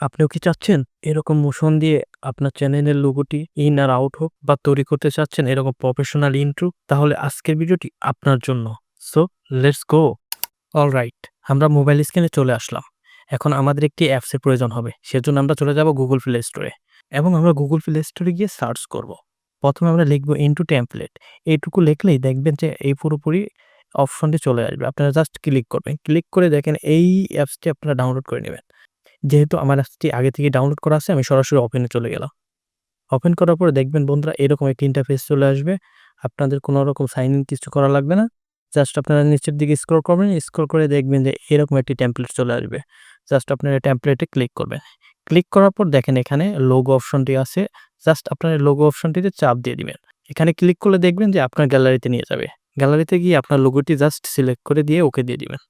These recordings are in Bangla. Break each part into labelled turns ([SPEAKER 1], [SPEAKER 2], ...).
[SPEAKER 1] আপনিও কি চাচ্ছেন এরকম মোশন দিয়ে আপনার চ্যানেলের লোগোটি ইন আর আউট হোক বা তৈরি করতে চাচ্ছেন এরকম প্রফেশনাল ইন্ট্রো তাহলে আজকের ভিডিওটি আপনার জন্য। So let's go all right আমরা মোবাইল স্ক্রিনে চলে আসলাম। এখন আমাদের একটি অ্যাপসের প্রয়োজন হবে, সেজন্য আমরা চলে যাব গুগল প্লে স্টোরে এবং আমরা গুগল প্লে স্টোরে গিয়ে সার্চ করব। প্রথমে আমরা লিখব ইনটু টেমপ্লেট এইটুকু লিখলেই দেখবেন যে এই পুরোপুরি অপশনটি চলে আসবে। আপনারা জাস্ট ক্লিক করবেন। ক্লিক করে দেখেন এই অ্যাপসটি আপনারা ডাউনলোড করে নেবেন। যেহেতু আমার অ্যাপসটি আগে থেকে ডাউনলোড করা আছে, আমি সরাসরি ওপেনে চলে গেলাম। ওপেন করার পরে দেখবেন বন্ধুরা এরকম একটি ইন্টারফেস চলে আসবে। আপনাদের কোনো রকম সাইন ইন কিছু করা লাগবে না। জাস্ট আপনারা নিচের দিকে স্ক্রল করবেন স্ক্রল করে দেখবেন যে এরকম একটি টেমপ্লেট চলে আসবে। জাস্ট আপনারা টেমপ্লেটে ক্লিক করবেন। ক্লিক করার পর দেখেন এখানে লোগো অপশনটি আছে। জাস্ট আপনার লোগো অপশনটিতে চাপ দিয়ে দিবেন। এখানে ক্লিক করলে দেখবেন যে আপনার গ্যালারিতে নিয়ে যাবে। গ্যালারিতে গিয়ে আপনার লোগোটি জাস্ট সিলেক্ট করে দিয়ে ওকে দিয়ে দিবেন।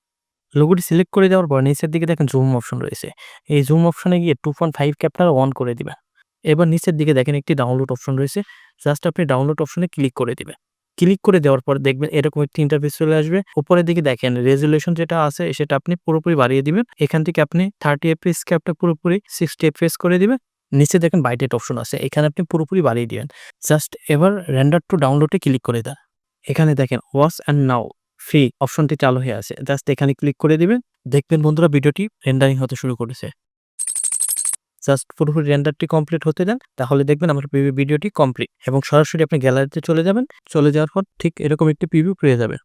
[SPEAKER 1] লোগোটি সিলেক্ট করে দেওয়ার পর নিচের দিকে দেখেন জুম অপশন রয়েছে। এই জুম অপশনে গিয়ে টু পয়েন্ট ফাইভ ক্যাপটার অন করে দিবেন। এবার নিচের দিকে দেখেন একটি ডাউনলোড অপশন রয়েছে। জাস্ট আপনি ডাউনলোড অপশনে ক্লিক করে দিবেন। ক্লিক করে দেওয়ার পর দেখবেন এরকম একটি ইন্টারফেস চলে আসবে। উপরের দিকে দেখেন রেজুলেশন যেটা আছে সেটা আপনি পুরোপুরি বাড়িয়ে দিবেন। এখান থেকে আপনি থার্টি এফপিএস ক্যাপটা পুরোপুরি সিক্সটি এফপিএস করে দিবেন। নিচে দেখেন বাইটেট অপশন আছে। এখানে আপনি পুরোপুরি বাড়িয়ে দিবেন। জাস্ট এবার রেন্ডার টু ডাউনলোডে ক্লিক করে দেন। এখানে দেখেন ওয়াচ অ্যান্ড নাও ফ্রি অপশনটি চালু হয়ে আছে। জাস্ট এখানে ক্লিক করে দিবেন। দেখবেন বন্ধুরা ভিডিওটি রেন্ডারিং হতে শুরু করেছে। জাস্ট পুরোপুরি রেন্ডারটি কমপ্লিট হতে দেন, তাহলে দেখবেন আমার ভিডিওটি কমপ্লিট এবং সরাসরি আপনি গ্যালারিতে চলে যাবেন। চলে যাওয়ার পর ঠিক এরকম একটি পিভিউ পেয়ে যাবেন।